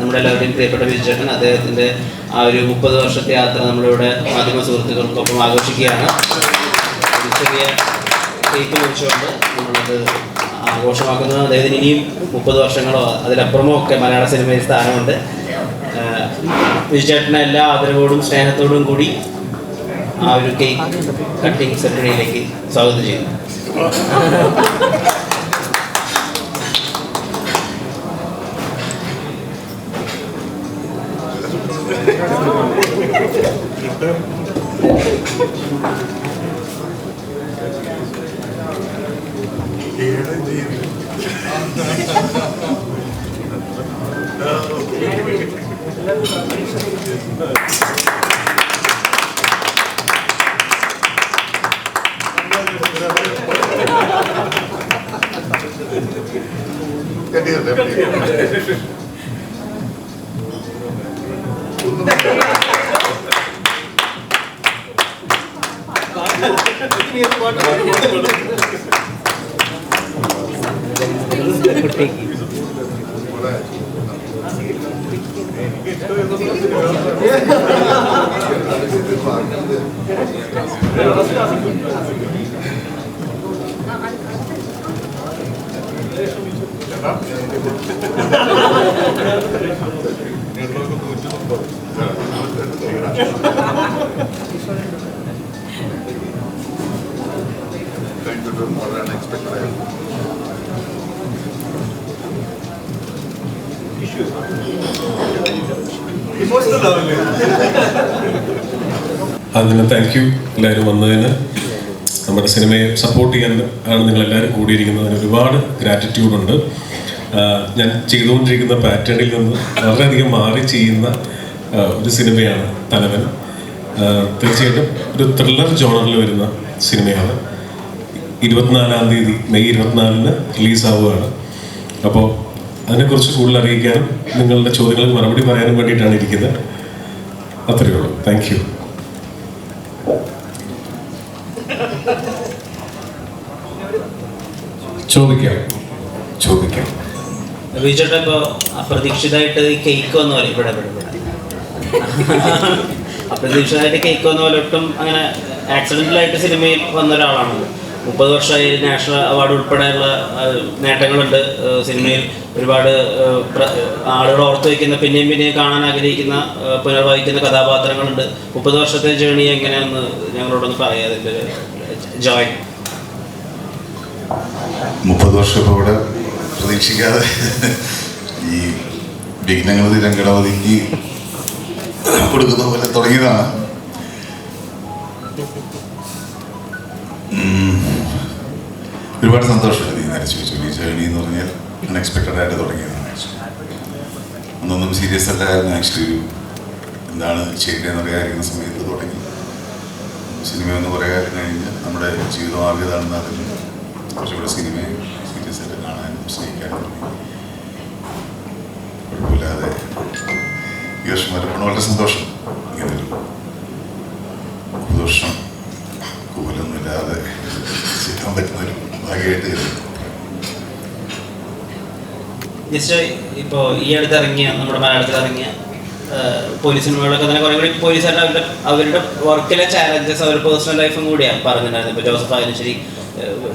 നമ്മുടെ എല്ലാവരുടെയും പ്രിയപ്പെട്ട വിജയേട്ടൻ അദ്ദേഹത്തിന്റെ ആ ഒരു മുപ്പത് വർഷത്തെ യാത്ര നമ്മളിവിടെ മാധ്യമ സുഹൃത്തുക്കൾക്കൊപ്പം ആഘോഷിക്കുകയാണ്. ചെറിയ കേക്ക് മുറിച്ചുകൊണ്ട് നമ്മളത് ആഘോഷമാക്കുന്നത് അദ്ദേഹത്തിന് ഇനിയും മുപ്പത് വർഷങ്ങളോ അതിലപ്പുറമോ ഒക്കെ മലയാള സിനിമയിൽ സ്ഥാനമുണ്ട്. വിജയേട്ടനെ എല്ലാ ആദരവോടും സ്നേഹത്തോടും കൂടി ആ ഒരു കേക്ക് കട്ടിംഗ് സെറമണിയിലേക്ക് സ്വാഗതം ചെയ്യുന്നു. കുട്ടിക്ക് അതിന് താങ്ക് യു എല്ലാവരും വന്നതിന് നമ്മുടെ സിനിമയെ സപ്പോർട്ട് ചെയ്യാൻ ആണ് നിങ്ങൾ എല്ലാവരും കൂടിയിരിക്കുന്നതിന് ഒരുപാട് ഗ്രാറ്റിറ്റ്യൂഡ് ഉണ്ട്. ആഹ് ഞാൻ ചെയ്തുകൊണ്ടിരിക്കുന്ന പാറ്റേണിൽ നിന്ന് വളരെയധികം മാറി ചെയ്യുന്ന ഒരു സിനിമയാണ് തലവൻ. തീർച്ചയായിട്ടും ഒരു ത്രില്ലർ ജോണറിൽ വരുന്ന സിനിമയാണ്. ഇരുപത്തിനാലാം തീയതി മെയ് ഇരുപത്തിനാലിന് റിലീസാവുകയാണ്. അപ്പോൾ അതിനെക്കുറിച്ച് കൂടുതൽ അറിയിക്കാനും നിങ്ങളുടെ ചോദ്യങ്ങൾക്ക് മറുപടി പറയാനും വേണ്ടിയിട്ടാണ് ഇരിക്കുന്നത്. അത്രയേ ഉള്ളൂ. താങ്ക് യു ചോദിക്കാം. ചോദിക്കാം. വിജയേട്ടൻ ഇപ്പോൾ അപ്രതീക്ഷിതമായിട്ട് ഈ കേക്ക് വന്ന പോലെ ഇവിടെ ഇവിടെ അപ്രതീക്ഷിതമായിട്ട് കേക്ക് വന്ന പോലെ ഒട്ടും അങ്ങനെ ആക്സിഡന്റലായിട്ട് സിനിമയിൽ വന്ന ഒരാളാണല്ലോ. മുപ്പത് വർഷമായി നാഷണൽ അവാർഡ് ഉൾപ്പെടെയുള്ള നേട്ടങ്ങളുണ്ട്. സിനിമയിൽ ഒരുപാട് ആളുകൾ ഓർത്ത് വയ്ക്കുന്ന പിന്നെയും പിന്നെയും കാണാൻ ആഗ്രഹിക്കുന്ന പുനർവഹിക്കുന്ന കഥാപാത്രങ്ങളുണ്ട്. മുപ്പത് വർഷത്തെ ജേണി എങ്ങനെയാന്ന് ഞങ്ങളോടൊന്ന് പറയാം. ജോയിൻ മുപ്പത് വർഷം ഇവിടെ പ്രതീക്ഷിക്കാതെ ഈ വിഘ്നങ്ങൾ തീരം ഗണപതിക്ക് കൊടുക്കുന്ന പോലെ തുടങ്ങിയതാണ്. ഒരുപാട് സന്തോഷമുണ്ട് ഈ നരച്ചു ഈ ജേണി എന്ന് പറഞ്ഞാൽ അൺഎക്സ്പെക്റ്റഡ് ആയിട്ട് തുടങ്ങിയതാണ് ആക്ച്വലി അന്നൊന്നും സീരിയസ് അല്ലായിരുന്നു ആക്ച്വലി ഒരു എന്താണ് ചെയ്യേണ്ടതെന്ന് അറിയാതിരിക്കുന്ന സമയത്ത് തുടങ്ങി. സിനിമ എന്ന് പറയാൻ കഴിഞ്ഞ് നമ്മുടെ ജീവിതം ആവിയതാണെന്ന് അതിൽ കുറച്ചുകൂടെ സിനിമയും കുഴപ്പമില്ലാതെ വർഷം വരപ്പോൾ വളരെ സന്തോഷം ഇങ്ങനെ ഒരു ദോഷം കൂലൊന്നുമില്ലാതെ ചെയ്യാൻ പറ്റുന്നൊരു ഭാഗ്യമായിട്ട് കരുതുന്നു. ജസ്റ്റ് ഇപ്പോൾ ഈ അടുത്ത് ഇറങ്ങിയ നമ്മുടെ മലയാളത്തിൽ ഇറങ്ങിയ പോലീസ് സിനിമകളൊക്കെ തന്നെ കുറേ കൂടി പോലീസുകാരുടെ അവരുടെ അവരുടെ വർക്കിലെ ചാലഞ്ചസ് അവരുടെ പേഴ്സണൽ ലൈഫും കൂടിയാണ് പറഞ്ഞിട്ടുണ്ടായിരുന്നത് ഇപ്പോൾ ജോസഫ് ആയാലും ശരി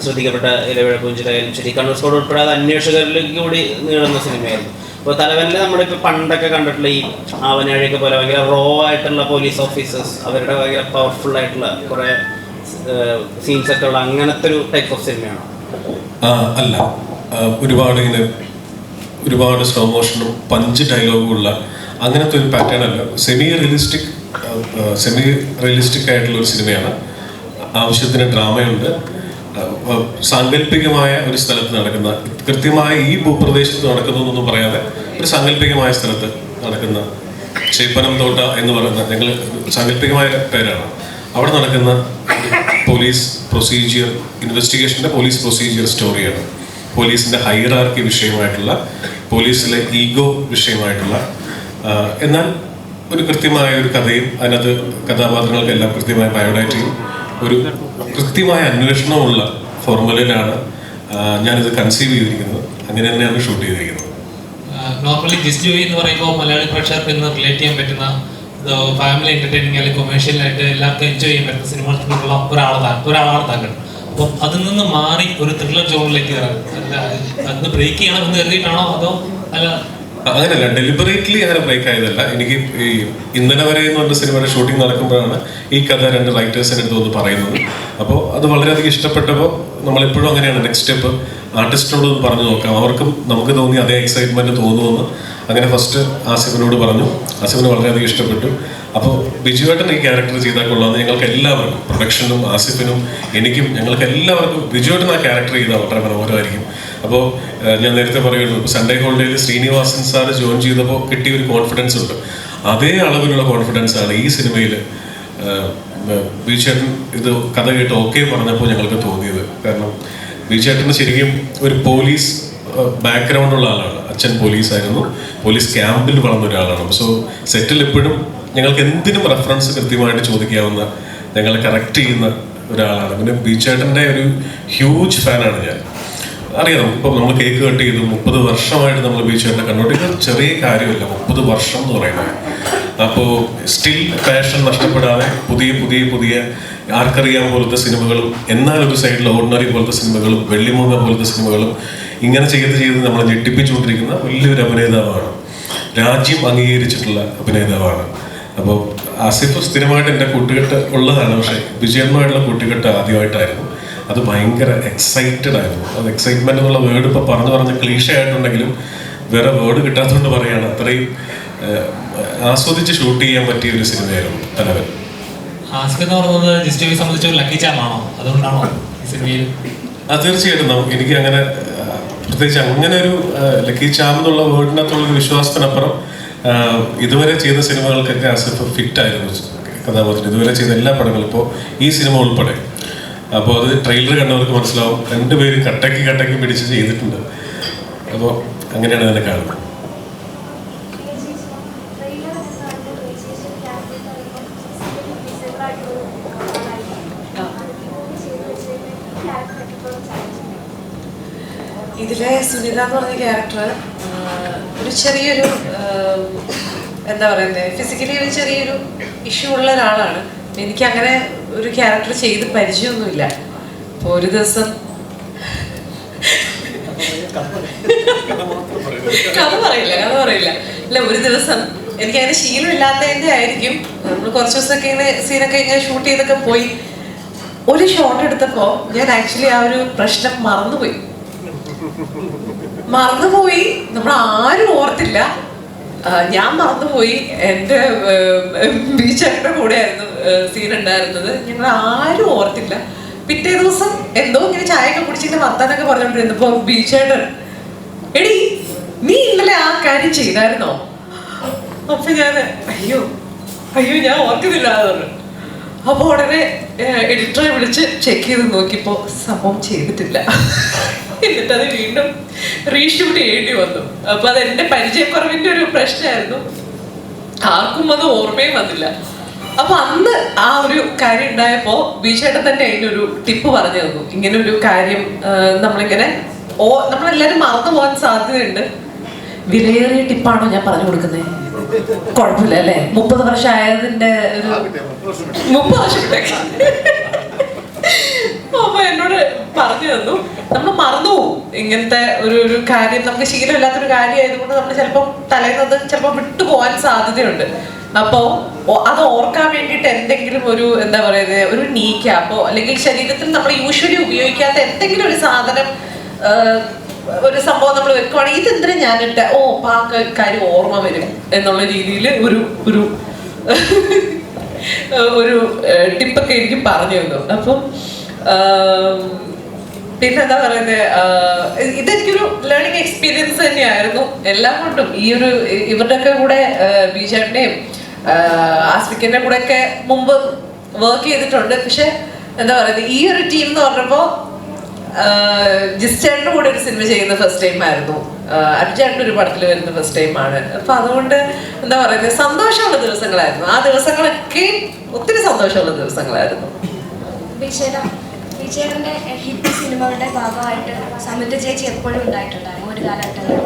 ശ്രദ്ധിക്കപ്പെട്ട ഇലവിഴ പൂഞ്ചിലായാലും ശരി. കണ്ണൂർ സ്കോഡ് ഉൾപ്പെടെ അന്വേഷകരിലേക്ക് കൂടി നീളുന്ന സിനിമയായിരുന്നു. അപ്പോൾ തലവനിൽ നമ്മളിപ്പോൾ പണ്ടൊക്കെ കണ്ടിട്ടുള്ള ഈ ആവനാഴിയൊക്കെ പോലെ ഭയങ്കര റോ ആയിട്ടുള്ള പോലീസ് ഓഫീസേഴ്സ് അവരുടെ ഭയങ്കര പവർഫുൾ ആയിട്ടുള്ള കുറേ സീൻസ് ഒക്കെ ഉള്ള അങ്ങനത്തെ ഒരു ടൈപ്പ് ഓഫ് സിനിമയാണ് അല്ല. ഒരുപാട് ഇങ്ങനെ ഒരുപാട് സ്ലോ മോഷനും പഞ്ച് ഡയലോഗുള്ള അങ്ങനത്തെ ഒരു പാറ്റേൺ അല്ല. സെമി റിയലിസ്റ്റിക് സെമി റിയലിസ്റ്റിക് ആയിട്ടുള്ള ഒരു സിനിമയാണ് ആവശ്യത്തിന് ഡ്രാമയുണ്ട് സാങ്കല്പികമായ ഒരു സ്ഥലത്ത് നടക്കുന്ന കൃത്യമായ ഈ ഭൂപ്രദേശത്ത് നടക്കുന്നതൊന്നും പറയാതെ ഒരു സാങ്കല്പികമായ സ്ഥലത്ത് നടക്കുന്ന ചേപ്പനം തോട്ട എന്ന് പറയുന്ന ഞങ്ങൾ സാങ്കല്പികമായ പേരാണ്. അവിടെ നടക്കുന്ന പോലീസ് പ്രൊസീജിയർ ഇൻവെസ്റ്റിഗേഷന്റെ പോലീസ് പ്രൊസീജിയർ സ്റ്റോറിയാണ്. പോലീസിന്റെ ഹൈറാർക്കി വിഷയമായിട്ടുള്ള പോലീസിലെ ഈഗോ വിഷയമായിട്ടുള്ള എന്നാൽ ഒരു കൃത്യമായ ഒരു കഥയും അതിനകത്ത് കഥാപാത്രങ്ങൾക്കെല്ലാം കൃത്യമായ ബയോഡാറ്റയും ഒരു കൃത്യമായ അന്വേഷണമുള്ള ഫോർമുലയിലാണ് ഞാനിത് കൺസീവ് ചെയ്തിരിക്കുന്നത്. അങ്ങനെ തന്നെയാണ് ഷൂട്ട് ചെയ്തിരിക്കുന്നത്. നോർമലി ജിസ് ജോയി എന്ന് പറയുമ്പോൾ മലയാളി പ്രേക്ഷകർക്ക് ഇന്ന് റിലേറ്റ് ചെയ്യാൻ പറ്റുന്ന ഫാമിലി എന്റർടൈനിങ് അല്ലെങ്കിൽ കൊമേഴ്ഷ്യൽ ആയിട്ട് എല്ലാവർക്കും എൻജോയ് ചെയ്യാൻ പറ്റുന്ന സിനിമകളുള്ള ഒരാളാണ് ഒരാളാണ് താങ്കൾ. അപ്പോൾ അതിൽ നിന്ന് മാറി ഒരു ത്രില്ലർ ജോണിലേക്ക് കയറാൻ അത് ബ്രേക്ക് ചെയ്യണം എന്ന് കരുതിയിട്ടാണോ അതോ അല്ല അങ്ങനെയല്ല ഡെലിബറേറ്റ്ലി അങ്ങനെ ബ്രേക്ക് ആയതല്ല. എനിക്ക് ഈ ഇന്നലെ വരെ എന്ന് പറഞ്ഞ സിനിമയുടെ ഷൂട്ടിംഗ് നടക്കുമ്പോഴാണ് ഈ കഥ രണ്ട് റൈറ്റേഴ്സിന്റെ അടുത്ത് ഒന്ന് പറയുന്നത്. അപ്പോൾ അത് വളരെയധികം ഇഷ്ടപ്പെട്ടപ്പോൾ നമ്മളെപ്പോഴും അങ്ങനെയാണ്. നെക്സ്റ്റ് സ്റ്റെപ്പ് ആർട്ടിസ്റ്റിനോട് ഒന്ന് പറഞ്ഞു നോക്കാം. അവർക്കും നമുക്ക് തോന്നി അതേ എക്സൈറ്റ്മെന്റ് തോന്നുമെന്ന് അങ്ങനെ ഫസ്റ്റ് ആസിഫിനോട് പറഞ്ഞു. ആസിഫിന് വളരെയധികം ഇഷ്ടപ്പെട്ടു. അപ്പോൾ ബിജുവേട്ടൻ ഈ ക്യാരക്ടർ ചെയ്താൽ കൊള്ളാമെന്ന് ഞങ്ങൾക്ക് എല്ലാവർക്കും പ്രൊഡക്ഷനും ആസിഫിനും എനിക്കും ഞങ്ങൾക്ക് എല്ലാവർക്കും ബിജുവേട്ടൻ ആ ക്യാരക്ടർ ചെയ്താൽ വളരെ മനോഹരമായിരിക്കും. അപ്പോൾ ഞാൻ നേരത്തെ പറയുള്ളൂ സൺഡേ ഹോളിഡേയിൽ ശ്രീനിവാസൻ സാർ ജോയിൻ ചെയ്തപ്പോൾ കിട്ടിയ ഒരു കോൺഫിഡൻസ് ഉണ്ട്. അതേ അളവിലുള്ള കോൺഫിഡൻസ് ആണ് ഈ സിനിമയിൽ ബിജുവേട്ടൻ ഇത് കഥ കേട്ട് ഓക്കെ പറഞ്ഞപ്പോൾ ഞങ്ങൾക്ക് തോന്നിയത്. കാരണം ബിജുവേട്ടന് ശരിക്കും ഒരു പോലീസ് ബാക്ക്ഗ്രൗണ്ട് ഉള്ള ആളാണ്. അച്ഛൻ പോലീസ് ആയിരുന്നു. പോലീസ് ക്യാമ്പിൽ വളർന്ന ഒരാളാണ്. സോ സെറ്റിൽ എപ്പോഴും ഞങ്ങൾക്ക് എന്തിനും റെഫറൻസ് കൃത്യമായിട്ട് ചോദിക്കാവുന്ന ഞങ്ങളെ കറക്റ്റ് ചെയ്യുന്ന ഒരാളാണ്. പിന്നെ ബീച്ചേട്ടന്റെ ഒരു ഹ്യൂജ് ഫാനാണ് ഞാൻ. അറിയാം ഇപ്പം നമ്മൾ കേക്ക് കട്ട് ചെയ്തു മുപ്പത് വർഷമായിട്ട് നമ്മൾ ഉപയോഗിച്ച് വരുന്ന ഇത് ചെറിയ കാര്യമില്ല മുപ്പത് വർഷം എന്ന് പറയുന്നത്. അപ്പോൾ സ്റ്റിൽ പാഷൻ നഷ്ടപ്പെടാതെ പുതിയ പുതിയ പുതിയ ആർക്കറിയാം പോലത്തെ സിനിമകളും എന്നാൽ ഒരു സൈഡിൽ ഓർഡിനറി പോലത്തെ സിനിമകളും വെള്ളിമൂങ്ങ പോലത്തെ സിനിമകളും ഇങ്ങനെ ചെയ്ത് ചെയ്ത് നമ്മളെ ഞെട്ടിപ്പിച്ചുകൊണ്ടിരിക്കുന്ന വലിയൊരു അഭിനേതാവാണ്. രാജ്യം അംഗീകരിച്ചിട്ടുള്ള അഭിനേതാവാണ്. അപ്പോൾ ആസിഫ് സ്ഥിരമായിട്ട് എന്റെ കൂട്ടുകെട്ട് ഉള്ളതാണ് പക്ഷേ വിജയന്മായിട്ടുള്ള കൂട്ടുകെട്ട് ആദ്യമായിട്ടായിരുന്നു. അത് ഭയങ്കര എക്സൈറ്റഡ് ആയിരുന്നു. അത് എക്സൈറ്റ്മെന്റ് എന്നുള്ള വേർഡ് ഇപ്പോൾ പറഞ്ഞു പറഞ്ഞ് ക്ലീഷ ആയിട്ടുണ്ടെങ്കിലും വേറെ വേർഡ് കിട്ടാത്തതുകൊണ്ട് പറയാണ്. അത്രയും ആസ്വദിച്ച് ഷൂട്ട് ചെയ്യാൻ പറ്റിയ ഒരു സിനിമയായിരുന്നു തലവൻ. എന്ന് പറയുന്നത് ജിസ് ജോയി സംബന്ധിച്ച് ഒരു ലക്കി ചാമാണോ അതുകൊണ്ടാണോ ഈ സിനിമയിൽ? അത് തീർച്ചയായിട്ടും നമുക്ക് എനിക്ക് അങ്ങനെ ആ, പ്രത്യേകിച്ച് അങ്ങനെ ഒരു ലക്കി ചാം എന്നുള്ള വേർഡിനകത്തുള്ള ഒരു വിശ്വാസത്തിനപ്പുറം ഇതുവരെ ചെയ്ത സിനിമകൾക്കൊക്കെ ആസിഫ് ഫിറ്റ് ആയിരുന്നു. കഥാപാത്രം ഇതുവരെ ചെയ്ത എല്ലാ പടങ്ങളും ഇപ്പോൾ ഈ സിനിമ ഉൾപ്പെടെ. അപ്പോൾ അത് ട്രെയിലർ കണ്ടവർക്ക് മനസ്സിലാവും. രണ്ടുപേരും കട്ടക്കി കട്ടക്കി പിടിച്ച് ചെയ്തിട്ടുണ്ട്. അപ്പോൾ അങ്ങനെയാണ് അതിനെ കാണുന്നത്. ഇതിലെ സുനിത എന്ന് പറഞ്ഞ ക്യാരക്ടർ ഒരു ചെറിയൊരു എന്താ പറയുന്നത് ഫിസിക്കലി ഒരു ചെറിയൊരു ഇഷ്യൂ ഉള്ള ഒരാളാണ്. എനിക്ക് അങ്ങനെ ഒരു ക്യാരക്ടർ ചെയ്ത് പരിചയമൊന്നുമില്ല. ഒരു ദിവസം കഥ പറയില്ല കഥ പറയില്ല. അല്ല ഒരു ദിവസം എനിക്ക് അങ്ങനെ ശീലമില്ലാത്തതിന്റെ ആയിരിക്കും. നമ്മൾ കുറച്ച് ദിവസമൊക്കെ ഇങ്ങനെ സീനൊക്കെ ഇങ്ങനെ ഷൂട്ട് ചെയ്തൊക്കെ പോയി. ഒരു ഷോട്ട് എടുത്തപ്പോൾ ഞാൻ ആക്ച്വലി ആ ഒരു പ്രശ്നം മറന്നുപോയി. മറന്നുപോയി നമ്മൾ ആരും ഓർത്തില്ല. ഞാൻ മറന്നുപോയി. എന്റെ കൂടെ കൂടെയായിരുന്നു. സീൻ ഉണ്ടായിരുന്നത്. ഞങ്ങൾ ആരും ഓർത്തില്ല. പിറ്റേ ദിവസം എന്തോ ഇങ്ങനെ ചായയൊക്കെ കുടിച്ചിട്ട് വർത്താനൊക്കെ പറഞ്ഞോണ്ടിരുന്നപ്പോ ബീച്ചേട്ടൻ എടി നീ ഇന്നലെ ആ കാര്യം ചെയ്തായിരുന്നോ? അപ്പൊ ഞാൻ അയ്യോ അയ്യോ ഞാൻ ഓർക്കുന്നില്ല അപ്പൊ ഉടനെ എഡിറ്ററെ വിളിച്ച് ചെക്ക് ചെയ്ത് നോക്കിയപ്പോ സംഭവം ചെയ്തിട്ടില്ല. എന്നിട്ട് അത് വീണ്ടും റീഷൂട്ട് ചെയ്യേണ്ടി വന്നു. അപ്പൊ അത് എന്റെ പരിചയക്കുറവിന്റെ ഒരു പ്രശ്നമായിരുന്നു. ആർക്കും അത് ഓർമ്മയും വന്നില്ല. അപ്പൊ അന്ന് ആ ഒരു കാര്യം ഉണ്ടായപ്പോ ബീച്ചേട്ടൻ തന്നെ അതിന്റെ ഒരു ടിപ്പ് പറഞ്ഞു തന്നു. ഇങ്ങനെ ഒരു കാര്യം നമ്മളിങ്ങനെ ഓ നമ്മളെല്ലാരും മറന്നു പോകാൻ സാധ്യതയുണ്ട്. വിലയേറിയ ടിപ്പാണോ ഞാൻ പറഞ്ഞു കൊടുക്കുന്നത് കുഴപ്പമില്ല അല്ലേ? മുപ്പത് വർഷം ആയതിന്റെ ഒരു മുപ്പത് വർഷത്തേക്ക് അപ്പൊ എന്നോട് പറഞ്ഞു തന്നു. നമ്മൾ മറന്നു പോകും ഇങ്ങനത്തെ ഒരു ഒരു കാര്യം നമുക്ക് ശീലമില്ലാത്തൊരു കാര്യം ആയതുകൊണ്ട് നമ്മൾ ചിലപ്പം തലേന്നത് ചിലപ്പോൾ വിട്ടുപോകാൻ സാധ്യതയുണ്ട്. അപ്പോ ഓ- അത് ഓർക്കാൻ വേണ്ടിയിട്ട് എന്തെങ്കിലും ഒരു എന്താ പറയുന്നത് ഒരു നീ ക്യാപ്പോ അല്ലെങ്കിൽ ശരീരത്തിൽ നമ്മൾ യൂഷ്വലി ഉപയോഗിക്കാത്ത എന്തെങ്കിലും ഒരു സാധനം ഒരു സംഭവം നമ്മൾ വെക്കുവാണെങ്കിൽ ഇതെന്തിനാ ഞാനിട്ട് ഓ അപ്പൊ ആ ക- കാര്യം ഓർമ്മ വരും എന്നുള്ള രീതിയിൽ ഒരു ഒരു ഒരു ടിപ്പൊക്കെ എനിക്ക് പറഞ്ഞു തന്നു. അപ്പം പിന്നെ എന്താ പറയുന്നത് ഇതെനിക്കൊരു ലേണിംഗ് എക്സ്പീരിയൻസ് തന്നെയായിരുന്നു. എല്ലാം കൊണ്ടും ഈ ഒരു ഇവരുടെയൊക്കെ കൂടെ ബീജാട്ടിന്റെയും ആസ്മിക്കിന്റെ കൂടെ ഒക്കെ മുമ്പ് വർക്ക് ചെയ്തിട്ടുണ്ട്. പക്ഷെ എന്താ പറയുന്നത് ഈ ഒരു ടീം എന്ന് പറഞ്ഞപ്പോ ജിസ്റ്റേറിന്റെ കൂടെ ഒരു സിനിമ ചെയ്യുന്ന ഫസ്റ്റ് ടൈം ആയിരുന്നു. അർജാന്റെ ഒരു പടത്തിൽ വരുന്ന ഫസ്റ്റ് ടൈം ആണ്. അപ്പൊ അതുകൊണ്ട് എന്താ പറയുന്നത് സന്തോഷമുള്ള ദിവസങ്ങളായിരുന്നു. ആ ദിവസങ്ങളൊക്കെ ഒത്തിരി സന്തോഷമുള്ള ദിവസങ്ങളായിരുന്നു. വിജയന വിജയന്റെ ഹിറ്റ് സിനിമകളുടെ ഭാഗമായിട്ട് സമിത ചേച്ചി എപ്പോഴും ഉണ്ടായിട്ടുണ്ടായിരുന്നു. ഒരു കാലഘട്ടങ്ങളിൽ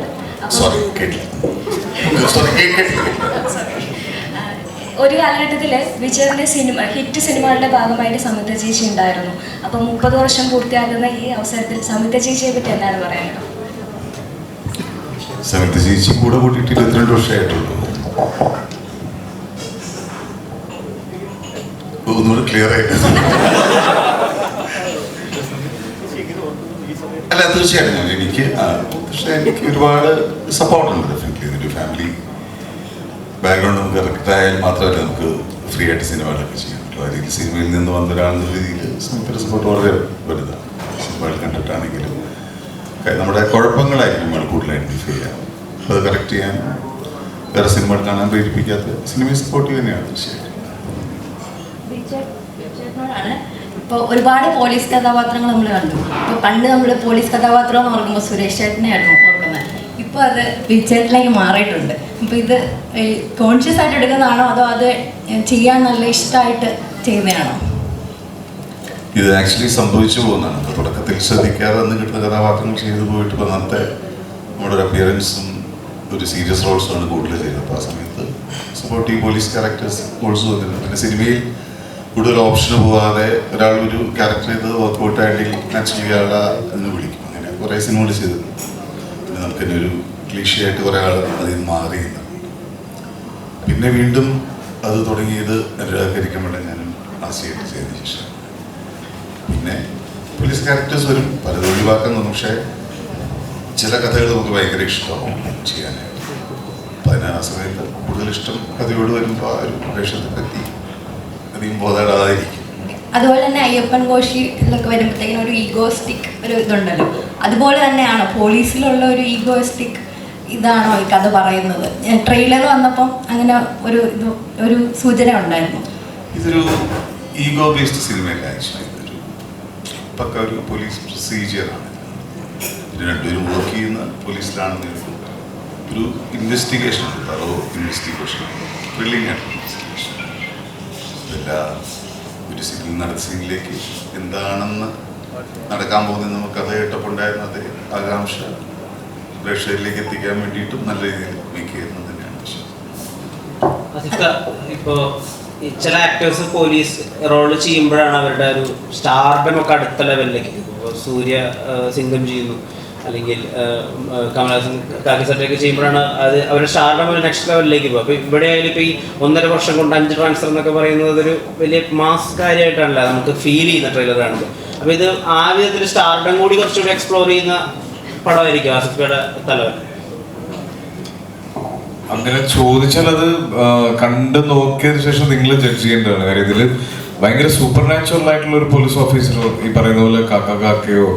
ഒരു കാലഘട്ടത്തിൽ വിജയന്റെ സിനിമ ഹിറ്റ് സിനിമകളുടെ ഭാഗമായിട്ട് സമിത ചേച്ചി ഉണ്ടായിരുന്നു. അപ്പോൾ മുപ്പത് വർഷം പൂർത്തിയാകുന്ന ഈ അവസരത്തിൽ സമിത ചേച്ചിയെ പറ്റി എന്താണ് പറയാനുള്ളത്? സമിത ചേച്ചി കൂടെ കൂട്ടിയിട്ട് ഇരുപത്തിരണ്ട് വർഷമായിട്ടുള്ളൂ. ക്ലിയർ അല്ല തീർച്ചയായിട്ടും എനിക്ക് പക്ഷേ എനിക്ക് ഒരുപാട് സപ്പോർട്ടുണ്ട് ഡെഫിനറ്റ്ലി ഇതിന്റെ ഫാമിലി ബാക്ക്ഗ്രൗണ്ട് നമുക്ക് കറക്റ്റ് ആയാൽ മാത്രമല്ല നമുക്ക് ഫ്രീ ആയിട്ട് സിനിമകളൊക്കെ ചെയ്യാൻ രീതിയിൽ സിനിമയിൽ നിന്ന് വന്ന ഒരാളെന്ന രീതിയിൽ സിനിമയുടെ സപ്പോർട്ട് വളരെ വലുതാണ്. സിനിമകൾ കണ്ടിട്ടാണെങ്കിലും നമ്മുടെ കുഴപ്പങ്ങളായിരിക്കും നമ്മൾ കൂടുതൽ ഐഡന്റിഫൈ ചെയ്യാം അത് കറക്റ്റ് ചെയ്യാൻ. വേറെ സിനിമകൾ കാണാൻ പ്രേരിപ്പിക്കാത്ത സിനിമയെ സപ്പോർട്ട് തന്നെയാണ് തീർച്ചയായിട്ടും. ഇപ്പോൾ ഒരുപാട് പോലീസ് കഥാപാത്രങ്ങൾ നമ്മൾ കണ്ടു. ഇപ്പോൾ പണ്ട് നമ്മൾ പോലീസ് കഥാപാത്രം എന്ന് പറയുമ്പോൾ സുരേഷ് ചേട്ടനെയായിരുന്നു. ഓർക്കുന്നത് ഇപ്പോൾ അത് വിജയത്തിലേക്ക് മാറിയിട്ടുണ്ട്. അപ്പോൾ ഇത് കോൺഷ്യസ് ആയിട്ട് എടുക്കുന്നതാണോ അതോ അത് ചെയ്യാൻ നല്ല ഇഷ്ടമായിട്ട് ചെയ്യുന്നതാണോ? ഇത് ആക്ച്വലി സംഭവിച്ചു പോകുന്നതാണ്. തുടക്കത്തിൽ ശ്രദ്ധിക്കാതെ വന്ന് കിട്ടുന്ന കഥാപാത്രങ്ങൾ ചെയ്തു പോയിട്ട് ഇപ്പോൾ അന്നത്തെ നമ്മുടെ ഒരു അപ്പിയറൻസും ഒരു സീരിയസ് റോൾസുമാണ് കൂടുതൽ ചെയ്തത്. അപ്പോൾ ആ സമയത്ത് സപ്പോർട്ടീവ് പോലീസ് ക്യാരക്ടേഴ്സ് റോൾസ് വന്നിട്ടുണ്ട് പിന്നെ സിനിമയിൽ കൂടുതൽ ഓപ്ഷന് പോകാതെ ഒരാൾ ഒരു ക്യാരക്ടർ ചെയ്ത് വർക്കൗട്ട് ആയിട്ട് നാച്ചുറലി ആളെ എന്ന് വിളിക്കും. അങ്ങനെ കുറേ സിനിമകൾ ചെയ്തിട്ടുണ്ട്. നമുക്ക് തന്നെ ഒരു ക്ലീഷയായിട്ട് കുറേ ആൾ അതിൽ നിന്ന് മാറിയില്ല പിന്നെ വീണ്ടും അത് തുടങ്ങിയത് അനുരാഗരിക്കപ്പെട്ട ഞാനും ആസിയായിട്ട് ചെയ്തതിന് ശേഷം. പിന്നെ പോലീസ് ക്യാരക്ടേഴ്സ് വരും പലത് ഒഴിവാക്കുന്നു. പക്ഷേ ചില കഥകൾ നമുക്ക് ഭയങ്കര ഇഷ്ടമാവും ചെയ്യാനായിട്ട്. അപ്പം അതിന് ആ സമയത്ത് കൂടുതൽ ഇഷ്ടം കഥയോട് വരുമ്പോൾ ആ ഒരു വേഷത്തെ പറ്റി അധികം ബോധപ്പെടാതിരിക്കും. അതുപോലെ തന്നെ അയ്യപ്പൻ കോശിയിലൊക്കെ വരുമ്പോഴത്തേക്കിനും ഒരു ഈഗോസ്റ്റിക് ഒരു ഇതുണ്ടല്ലോ. അതുപോലെ തന്നെയാണ് പോലീസിലുള്ള ഒരു ഈഗോയിസ്റ്റിക് ഇതാണോ ഈ കഥ പറയുന്നത്? ട്രെയിലർ വന്നപ്പം അങ്ങനെ ഒരു ഇത് ഒരു സൂചന ഉണ്ടായിരുന്നു. ഇതൊരു ഈഗോ ബേസ്ഡ് സിനിമയല്ല ആക്ച്വലി ഇതൊരു പക്ക ഒരു പോലീസ് പ്രൊസീജിയറാണ് രണ്ടുപേരും വർക്ക് ചെയ്യുന്ന പോലീസിലാണെന്ന് ഒരു ഇൻവെസ്റ്റിഗേഷൻ തറോ ഇൻവെസ്റ്റിഗേഷൻ ത്രില്ലിംഗ് ആയിട്ടുള്ള ഇൻവെസ്റ്റിഗേഷൻ എല്ലാ ഒരു സിനിമ നടത്തിയതിലേക്ക് എന്താണെന്ന് നടക്കാൻ പോകുന്ന നമുക്ക് കഥ കേട്ടപ്പോണ്ടായിരുന്ന അതേ ആകാംക്ഷ. പ്രേക്ഷകരിലേക്ക് എത്തിക്കാൻ വേണ്ടിയിട്ടും നല്ല രീതിയിൽ മേക്ക് ചെയ്യുന്നത് തന്നെയാണ് ഇപ്പോ ചില ആക്ടേഴ്സ് പോലീസ് റോൾ ചെയ്യുമ്പോഴാണ് അവരുടെ ഒരു സ്റ്റാർഡം ഒക്കെ അടുത്ത ലെവലിലേക്ക് ഇപ്പോൾ സൂര്യ സിംഗം ചെയ്യുന്നു അല്ലെങ്കിൽ കമലഹാസൻ കാക്കി സട്ടയൊക്കെ ചെയ്യുമ്പോഴാണ് അത് അവരുടെ സ്റ്റാർഡം ഒരു നെക്സ്റ്റ് ലെവലിലേക്ക് പോകും അപ്പോൾ ഇവിടെ ആയാലും ഇപ്പോൾ ഈ ഒന്നര വർഷം കൊണ്ട് അഞ്ച് ട്രാൻസ്ഫർ എന്നൊക്കെ പറയുന്നത് ഒരു വലിയ മാസ് കാര്യമായിട്ടാണല്ലോ. നമുക്ക് ഫീൽ ചെയ്യുന്ന ട്രെയിലർ കാണുമ്പോൾ അപ്പോൾ ഇത് ആ വിധത്തിൽ സ്റ്റാർഡം കൂടി കുറച്ചുകൂടി എക്സ്പ്ലോർ ചെയ്യുന്ന പടമായിരിക്കും ആസിഫയുടെ തലവൻ. അങ്ങനെ ചോദിച്ചാൽ അത് കണ്ട് നോക്കിയതിന് ശേഷം നിങ്ങൾ ജഡ്ജ് ചെയ്യേണ്ടതാണ്. കാര്യം ഇതിൽ ഭയങ്കര സൂപ്പർ നാച്ചുറൽ ആയിട്ടുള്ള ഒരു പോലീസ് ഓഫീസറോ ഈ പറയുന്ന പോലെ കാക്ക കാക്കയോ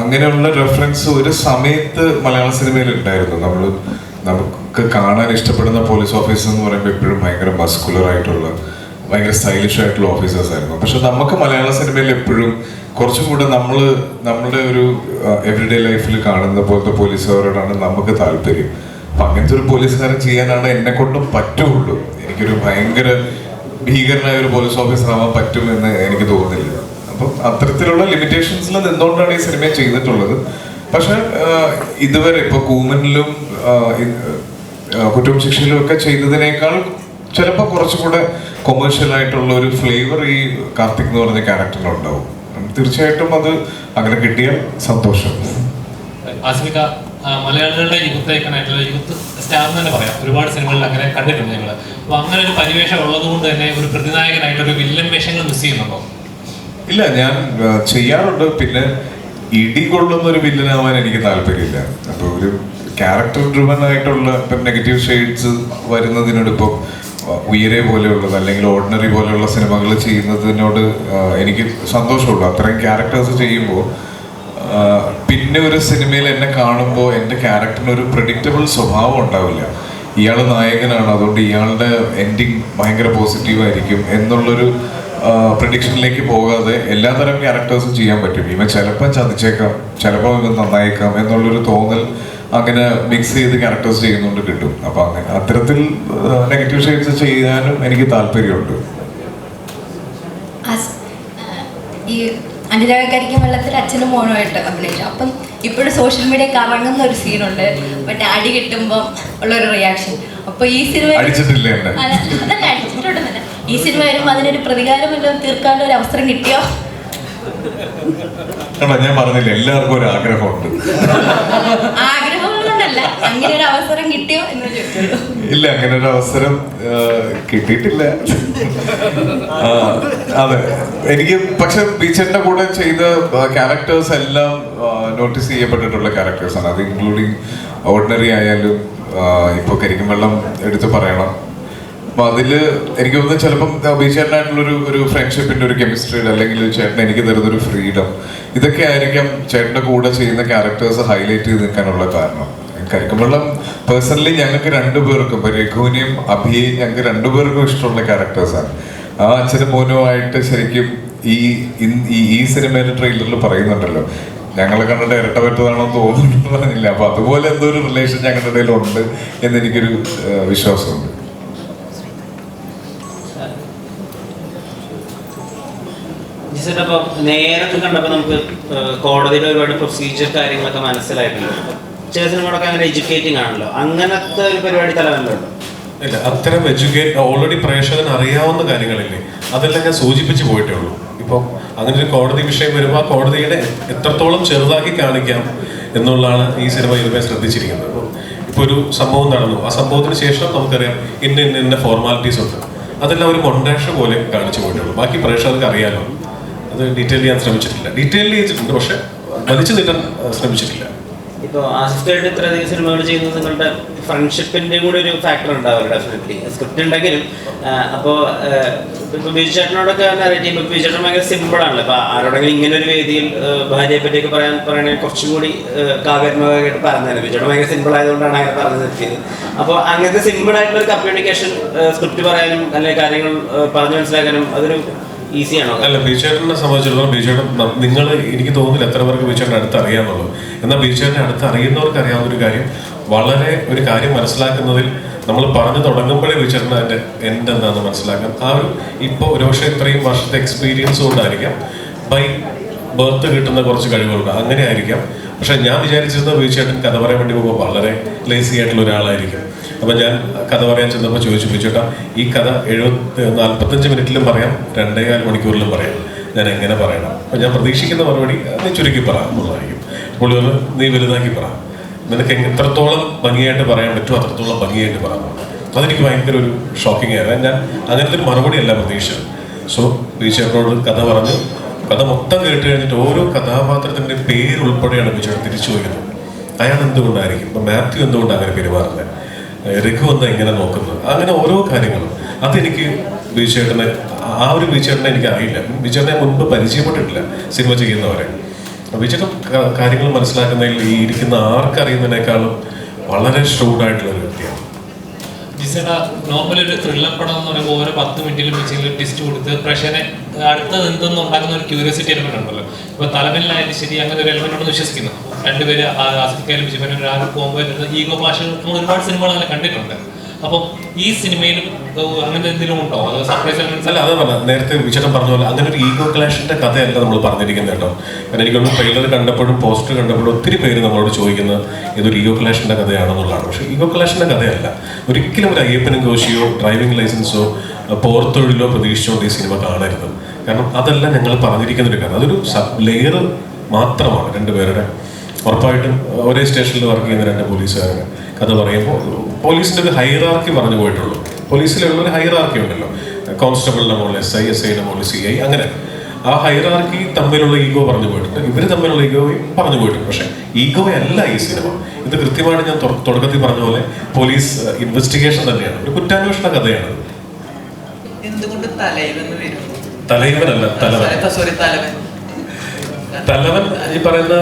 അങ്ങനെയുള്ള റെഫറൻസ് ഒരു സമയത്ത് മലയാള സിനിമയിൽ ഉണ്ടായിരുന്നു. നമ്മൾ നമുക്ക് കാണാൻ ഇഷ്ടപ്പെടുന്ന പോലീസ് ഓഫീസർ എന്ന് പറയുമ്പോൾ എപ്പോഴും ഭയങ്കര മസ്കുലർ ആയിട്ടുള്ള ഭയങ്കര സ്റ്റൈലിഷ് ആയിട്ടുള്ള ഓഫീസേഴ്സ് ആയിരുന്നു. പക്ഷെ നമുക്ക് മലയാള സിനിമയിൽ എപ്പോഴും കുറച്ചും കൂടെ നമ്മൾ നമ്മുടെ ഒരു എവറിഡേ ലൈഫിൽ കാണുന്ന പോലത്തെ പോലീസുകാരോടാണ് നമുക്ക് താല്പര്യം. അപ്പൊ അങ്ങനത്തെ ഒരു പോലീസുകാരൻ ചെയ്യാനാണ് എന്നെ കൊണ്ടും പറ്റുള്ളൂ. എനിക്കൊരു ഭയങ്കര ഭീകരനായ ഒരു പോലീസ് ഓഫീസർ ആവാൻ പറ്റുമെന്ന് എനിക്ക് തോന്നുന്നില്ല. അപ്പം അത്തരത്തിലുള്ള ലിമിറ്റേഷൻസിൽ നിന്നുകൊണ്ടാണ് ഈ സിനിമ ചെയ്തിട്ടുള്ളത്. പക്ഷെ ഇതുവരെ ഇപ്പൊ കൂമനിലും കുറ്റവും ശിക്ഷയിലും ഒക്കെ ചെയ്തതിനേക്കാൾ ചിലപ്പോൾ കുറച്ചും കൂടെ കൊമേഴ്ഷ്യൽ ആയിട്ടുള്ള ഒരു ഫ്ലേവർ ഈ കാർത്തിക് എന്ന് പറഞ്ഞ ക്യാരക്ടറിലുണ്ടാവും തീർച്ചയായിട്ടും അത് അങ്ങനെ കിട്ടിയാൽ സന്തോഷം. ആസ്മിക മലയാളികളുടെ യുഗത്ത് ഐക്കണായിട്ടുള്ള യുഗത്ത് സ്റ്റാർ എന്ന് തന്നെ പറയാം. ഒരുപാട് സിനിമകളിൽ അങ്ങനെ കണ്ടിട്ടുണ്ട് ഞങ്ങൾ അപ്പോൾ അങ്ങനെ ഒരു പരിവേഷം ഉള്ളത് കൊണ്ട് തന്നെ ഒരു പ്രതിനായകനായിട്ട് ഒരു വില്ലൻ വേഷങ്ങൾ മിസ് ചെയ്യുന്നുണ്ടോ? ഇല്ല ഞാൻ ചെയ്യാറുണ്ട്. പിന്നെ ഇടി കൊള്ളുന്ന ഒരു വില്ലനാവാൻ എനിക്ക് താല്പര്യമില്ല. അപ്പൊ ഒരു ക്യാരക്ടർ ഡ്രിവൻ ആയിട്ടുള്ള ഇപ്പം നെഗറ്റീവ് ഷെയ്ഡ്സ് വരുന്നതിനോട് ഇപ്പോൾ ഉയരെ പോലെയുള്ളത് അല്ലെങ്കിൽ ഓർഡിനറി പോലെയുള്ള സിനിമകൾ ചെയ്യുന്നതിനോട് എനിക്ക് സന്തോഷമുള്ളൂ. അത്രയും ക്യാരക്ടേഴ്സ് ചെയ്യുമ്പോൾ പിന്നെ ഒരു സിനിമയിൽ എന്നെ കാണുമ്പോൾ എന്റെ ക്യാരക്ടറിന് ഒരു പ്രഡിക്റ്റബിൾ സ്വഭാവം ഉണ്ടാവില്ല. ഇയാൾ നായകനാണ് അതുകൊണ്ട് ഇയാളുടെ എൻഡിങ് ഭയങ്കര പോസിറ്റീവായിരിക്കും എന്നുള്ളൊരു പ്രഡിക്ഷനിലേക്ക് പോകാതെ എല്ലാതരം ക്യാരക്ടേഴ്സും ചെയ്യാൻ പറ്റും. ഇവ ചിലപ്പം ചതിച്ചേക്കാം ചിലപ്പോൾ ഇവൻ നന്നായേക്കാം എന്നുള്ളൊരു തോന്നൽ അങ്ങനെ മിക്സ് ചെയ്ത് ക്യാരക്ടേഴ്സ് ചെയ്യുന്നുണ്ട് കിട്ടും. അപ്പൊ അങ്ങനെ അത്തരത്തിൽ നെഗറ്റീവ് ഷെയ്ഡ്സ് ചെയ്യാനും എനിക്ക് താല്പര്യമുണ്ട്. ഈ അനുരാഗക്കരിക്കും വെള്ളത്തിൽ അച്ഛനും മോനുമായിട്ട് അഭിനയിച്ചു. അപ്പം ഇപ്പോഴും സോഷ്യൽ മീഡിയ കറങ്ങുന്ന ഒരു സീനുണ്ട് മറ്റേ അടി കിട്ടുമ്പോൾ ഉള്ള ഒരു റിയാക്ഷൻ അപ്പൊ ഈ സിനിമ അടിച്ചിട്ടില്ല അതല്ല അടിച്ചിട്ടുണ്ടെന്നല്ല ഈ സിനിമ വരുമ്പോൾ അതിനൊരു പ്രതികാരം വല്ലതും തീർക്കാനുള്ള ഒരു അവസരം കിട്ടിയോ? ഞാൻ പറഞ്ഞില്ല എല്ലാവർക്കും ഒരു ആഗ്രഹമുണ്ട്. അവസരം കിട്ടിയോ എന്ന് ഇല്ല അങ്ങനെ ഒരു അവസരം കിട്ടിയിട്ടില്ല അതെ. എനിക്ക് പക്ഷെ ബീച്ചറിന്റെ കൂടെ ചെയ്ത ക്യാരക്ടേഴ്സ് എല്ലാം നോട്ടീസ് ചെയ്യപ്പെട്ടിട്ടുള്ള ക്യാരക്ടേഴ്സ് ആണ്. അത് ഇൻക്ലൂഡിങ് ഓർഡിനറി ആയാലും ഇപ്പൊ കരിക്കും വെള്ളം എടുത്ത് പറയണം. അപ്പൊ അതിൽ എനിക്ക് തോന്നുന്നു ചിലപ്പം ബീച്ചേട്ടനായിട്ടുള്ളൊരു ഒരു ഫ്രണ്ട്ഷിപ്പിന്റെ ഒരു കെമിസ്ട്രിയുടെ അല്ലെങ്കിൽ ചേട്ടൻ എനിക്ക് തരുന്ന ഒരു ഫ്രീഡം ഇതൊക്കെ ആയിരിക്കാം ചേട്ടന്റെ കൂടെ ചെയ്യുന്ന ക്യാരക്ടേഴ്സ് ഹൈലൈറ്റ് ചെയ്ത് നിൽക്കാനുള്ള കാരണം. കരിക്കുമ്പള്ളം പേഴ്സണലി ഞങ്ങൾക്ക് രണ്ടുപേർക്കും രഘുവിനെയും അഭിയെയും ഞങ്ങൾക്ക് രണ്ടുപേർക്കും ഇഷ്ടമുള്ള ക്യാരക്ടേഴ്സാണ് ആ അച്ഛനും മോനുമായിട്ട് ശരിക്കും ഈ ഈ സിനിമയിലെ ട്രെയിലറിൽ പറയുന്നുണ്ടല്ലോ. ഞങ്ങളെ കണ്ടിട്ട് ഇരട്ട പറ്റതാണോ തോന്നുന്നു പറഞ്ഞില്ല. അപ്പൊ അതുപോലെ എന്തോ ഒരു റിലേഷൻ ഞങ്ങളുടെ ഇടയിലുണ്ട് എന്ന് എനിക്കൊരു വിശ്വാസമുണ്ട്. നേരത്തെ കണ്ടപ്പോൾ നമുക്ക് കോടതിയിലെ ഒരുപാട് പ്രൊസീജിയർ കാര്യങ്ങളൊക്കെ മനസ്സിലായിട്ടുണ്ട്. ചില സിനിമകളൊക്കെ അങ്ങനെ എഡ്യൂക്കേറ്റിംഗ് ആണല്ലോ. അങ്ങനത്തെ ഒരു പരിപാടി തലവനുണ്ടോ ഇല്ല അത്തരം എഡ്യൂക്കേറ്റ് ഓൾറെഡി പ്രേക്ഷകൻ അറിയാവുന്ന കാര്യങ്ങളില്ലേ അതെല്ലാം ഞാൻ സൂചിപ്പിച്ചു പോയിട്ടേ ഉള്ളൂ. ഇപ്പം അങ്ങനെ ഒരു കോടതി വിഷയം വരുമ്പോൾ ആ കോടതിയുടെ എത്രത്തോളം ചെറുതാക്കി കാണിക്കാം എന്നുള്ളതാണ് ഈ സിനിമ ഇതുവരെ ശ്രദ്ധിച്ചിരിക്കുന്നത്. അപ്പം ഇപ്പോൾ ഒരു സംഭവം നടന്നു. ആ സംഭവത്തിന് ശേഷം നമുക്കറിയാം ഇന്ന ഇന്ന ഇന്ന ഫോർമാലിറ്റീസ് ഉണ്ട്. അതെല്ലാം ഒരു കൊണ്ടാഷ പോലെ കാണിച്ചു പോയിട്ടുള്ളൂ ബാക്കി പ്രേക്ഷകർക്ക് അറിയാലോ. അത് ഡീറ്റെയിൽ ചെയ്യാൻ ശ്രമിച്ചിട്ടില്ല. ഡീറ്റെയിൽ ചെയ്തിട്ടുണ്ട് പക്ഷെ വലിച്ചു നീട്ടാൻ ശ്രമിച്ചിട്ടില്ല. ഇപ്പോൾ ആസിഫായിട്ട് ഇത്രയധികം സിനിമകൾ ചെയ്യുന്നത് നിങ്ങളുടെ ഫ്രണ്ട്ഷിപ്പിന്റെ കൂടെ ഒരു ഫാക്ടർ ഉണ്ടാവില്ല ഡെഫിനറ്റ്ലി സ്ക്രിപ്റ്റ് ഉണ്ടെങ്കിലും അപ്പോൾ ഇപ്പോൾ ബിജു ചേട്ടനോടൊക്കെ അറിയാം ഇപ്പോൾ ബിജു ചേട്ടൻ ഭയങ്കര സിമ്പിൾ ആണല്ലോ. ഇപ്പോൾ ആരോടെങ്കിലും ഇങ്ങനെ ഒരു വേദിയിൽ ഭാര്യയെ പറ്റിയൊക്കെ പറയാൻ പറയണേ കുറച്ചും കൂടി കാവ്യാത്മകമായിട്ട് പറഞ്ഞത്. ബിജു ചേട്ടൻ ഭയങ്കര സിമ്പിൾ ആയതുകൊണ്ടാണ് അങ്ങനെ പറഞ്ഞു നിർത്തിയത് അപ്പോൾ അങ്ങനത്തെ സിമ്പിൾ ആയിട്ടുള്ള കമ്മ്യൂണിക്കേഷൻ സ്ക്രിപ്റ്റ് പറയാനും അല്ലെങ്കിൽ കാര്യങ്ങൾ പറഞ്ഞു മനസ്സിലാക്കാനും അതൊരു അല്ല ബീച്ചേട്ടനെ സംബന്ധിച്ചിടത്തോളം ബീച്ചേട്ടൻ നിങ്ങൾ എനിക്ക് തോന്നുന്നില്ല എത്ര പേർക്ക് ബീച്ചേട്ടൻ അടുത്ത് അറിയാമെന്നുള്ളത് എന്നാൽ ബീച്ചേട്ടനെ അടുത്ത് അറിയുന്നവർക്ക് അറിയാവുന്ന ഒരു കാര്യം വളരെ ഒരു കാര്യം മനസ്സിലാക്കുന്നതിൽ നമ്മൾ പറഞ്ഞു തുടങ്ങുമ്പോഴേ ബീച്ചേട്ടൻ അതിന്റെ എൻഡ് എന്താണെന്ന് മനസ്സിലാക്കാം. ആ ഒരു ഇപ്പോൾ ഒരുപക്ഷെ ഇത്രയും വർഷത്തെ എക്സ്പീരിയൻസ് കൊണ്ടായിരിക്കാം. ബൈ ബർത്ത് കിട്ടുന്ന കുറച്ച് കഴിവുകളുണ്ട്. അങ്ങനെ ആയിരിക്കാം പക്ഷെ ഞാൻ വിചാരിച്ചിരുന്ന ബീച്ചേട്ടൻ കഥ പറയാൻ വേണ്ടി പോകുമ്പോൾ വളരെ ലേസി ആയിട്ടുള്ള ഒരാളായിരിക്കും. അപ്പം ഞാൻ കഥ പറയാൻ ചെന്നപ്പോൾ ചോദിച്ചു പിടിച്ചോട്ടാ ഈ കഥ എഴുപത്തി നാൽപ്പത്തഞ്ച് മിനിറ്റിലും പറയാം രണ്ടേകാൽ മണിക്കൂറിലും പറയാം. ഞാൻ എങ്ങനെ പറയണം? അപ്പോൾ ഞാൻ പ്രതീക്ഷിക്കുന്ന മറുപടി നീ ചുരുക്കി പറ എന്നുള്ളതായിരിക്കും പുള്ളി നീ വലുതാക്കി പറ. നിനക്ക് എത്രത്തോളം ഭംഗിയായിട്ട് പറയാൻ പറ്റുമോ അത്രത്തോളം ഭംഗിയായിട്ട് പറയാം അതെനിക്ക് ഭയങ്കര ഒരു ഷോക്കിംഗ് ആയിരുന്നു. ഞാൻ അങ്ങനത്തെ ഒരു മറുപടി അല്ല പ്രതീക്ഷിച്ചത്. സോ ബീച്ചേട്ടനോട് കഥ പറഞ്ഞു. കഥ മൊത്തം കേട്ട് കഴിഞ്ഞിട്ട് ഓരോ കഥാപാത്രത്തിന്റെ പേര് ഉൾപ്പെടെയാണ് ബീച്ചേട്ടൻ തിരിച്ചു ചോദിക്കുന്നത്. അയാൾ എന്തുകൊണ്ടായിരിക്കും? ഇപ്പം മാത്യു എന്തുകൊണ്ടാണ് അങ്ങനെ പെരുമാറുന്നത്? രഘു എന്താ ഇങ്ങനെ നോക്കുന്നത്? അങ്ങനെ ഓരോ കാര്യങ്ങളും. അതെനിക്ക് ബീച്ചേട്ടനെ ആ ഒരു ബീച്ചേട്ടനെ എനിക്ക് അറിയില്ല ബീച്ചേട്ടനെ മുൻപ് പരിചയപ്പെട്ടിട്ടില്ല സിനിമ ചെയ്യുന്നവരെ. ബീച്ചേട്ടൻ കാര്യങ്ങൾ മനസ്സിലാക്കുന്നതിൽ ഈ ഇരിക്കുന്ന ആർക്കറിയുന്നതിനേക്കാളും വളരെ ഷ്രൂഡായിട്ടുള്ള ഒരു വ്യക്തിയാണ്. ജിസേട നോർമൽ ഒരു ത്രില്ലർ പടം എന്ന് പറയുമ്പോൾ ഓരോ പത്ത് മിനിറ്റിലും വെച്ചെങ്കിലും ടിസ്റ്റ് കൊടുത്ത് പ്രഷറെ അടുത്തത് എന്തെന്ന് ഉണ്ടാക്കുന്ന ഒരു ക്യൂരിയോസിറ്റി എലമെന്റ് ഉണ്ടല്ലോ. ഇപ്പൊ തലവനിലായാലും ശരി അങ്ങനെ ഒരു എലമെന്റ് ഉണ്ടെന്ന് വിശ്വസിക്കുന്നു. രണ്ടുപേര് ആസിഫിക്കായാലും ബിജുബനും ഒരു കോമ്പോ ഈഗോ ഭാഷ നമ്മൾ ഒരുപാട് സിനിമകൾ അങ്ങനെ കണ്ടിട്ടുണ്ട്. അപ്പം ഈ സിനിമയിലും അങ്ങനെ എന്തെങ്കിലും ഉണ്ടോ? അത് സർപ്രൈസ് അല്ല അത് നേരത്തെ വിശേഷം പറഞ്ഞ പോലെ അങ്ങനെ ഒരു ഈഗോ ക്ലാഷിന്റെ കഥയല്ല നമ്മൾ പറഞ്ഞിരിക്കുന്നത് കേട്ടോ. കാരണം എനിക്കൊന്ന് ട്രെയിലർ കണ്ടപ്പോഴും പോസ്റ്റർ കണ്ടപ്പോഴും ഒത്തിരി പേര് നമ്മളോട് ചോദിക്കുന്നത് ഇതൊരു ഈഗോ ക്ലാഷിന്റെ കഥയാണെന്നുള്ളതാണ്. പക്ഷേ ഈഗോ ക്ലാഷിന്റെ കഥയല്ല. ഒരിക്കലും ഒരു അയ്യപ്പനും കോശിയോ ഡ്രൈവിംഗ് ലൈസൻസോ പോർത്തൊഴിലോ പ്രതീക്ഷിച്ചുകൊണ്ട് ഈ സിനിമ കാണരുത്. കാരണം അതല്ല ഞങ്ങൾ പറഞ്ഞിരിക്കുന്ന ഒരു കഥ. അതൊരു സബ് ലെയർ മാത്രമാണ് രണ്ടുപേരുടെ ഉറപ്പായിട്ടും ഒരേ സ്റ്റേഷനിൽ വർക്ക് ചെയ്യുന്ന രണ്ട് പോലീസുകാരന് കഥ പറയുമ്പോൾ പോലീസിന്റെ ഒരു ഹൈറാർക്കി പറഞ്ഞു പോയിട്ടുള്ളൂ. പോലീസിലുള്ള ഒരു ഹൈറാർക്കി ഉണ്ടല്ലോ. കോൺസ്റ്റബിളിന്റെ മുകളിൽ എസ് ഐ എസ് ഐയുടെ മുകളിൽ സി ഐ അങ്ങനെ. ആ ഹൈറാർക്കി തമ്മിലുള്ള ഈഗോ പറഞ്ഞു പോയിട്ടുണ്ട്. ഇവർ തമ്മിലുള്ള ഈഗോയും പറഞ്ഞു പോയിട്ടുണ്ട്. പക്ഷേ ഈഗോ അല്ല ഈ സിനിമ. ഇത് കൃത്യമായിട്ട് ഞാൻ തുടക്കത്തിൽ പറഞ്ഞ പോലെ പോലീസ് ഇൻവെസ്റ്റിഗേഷൻ തന്നെയാണ്. ഒരു കുറ്റാന്വേഷണ കഥയാണ്. തലൈവനല്ല തലവൻ. തലവൻ ഈ പറയുന്ന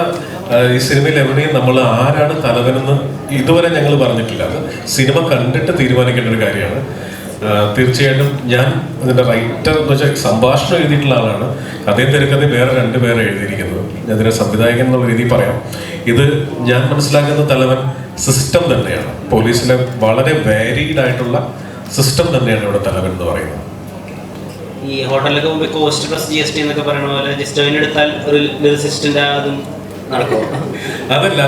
ഈ സിനിമയിൽ എവിടെയും നമ്മൾ ആരാണ് തലവനെന്ന് ഇതുവരെ ഞങ്ങൾ പറഞ്ഞിട്ടില്ല. അത് സിനിമ കണ്ടിട്ട് തീരുമാനിക്കേണ്ട ഒരു കാര്യമാണ്. തീർച്ചയായിട്ടും ഞാൻ അതിന്റെ റൈറ്റർ എന്ന് വെച്ചാൽ സംഭാഷണം എഴുതിയിട്ടുള്ള ആളാണ്. അതേ തിരക്കഥ വേറെ രണ്ടുപേരെ എഴുതിയിരിക്കുന്നത്. ഞാൻ സംവിധായകൻ എന്നുള്ള രീതിയിൽ പറയാം. ഇത് ഞാൻ മനസ്സിലാക്കുന്ന തലവൻ സിസ്റ്റം തന്നെയാണ്. പോലീസിലെ വളരെ വേരീഡ് ആയിട്ടുള്ള സിസ്റ്റം തന്നെയാണ് ഇവിടെ തലവൻ എന്ന് പറയുന്നത്. ഈ ഹോട്ടലിലൊക്കെ മുമ്പ് cost plus G S T എന്നൊക്കെ പറയുന്ന പോലെ ജസ്റ്റ് അവനെടുത്താൽ ഒരു ലിറിസിസ്റ്റിന്റെ അതും അതല്ല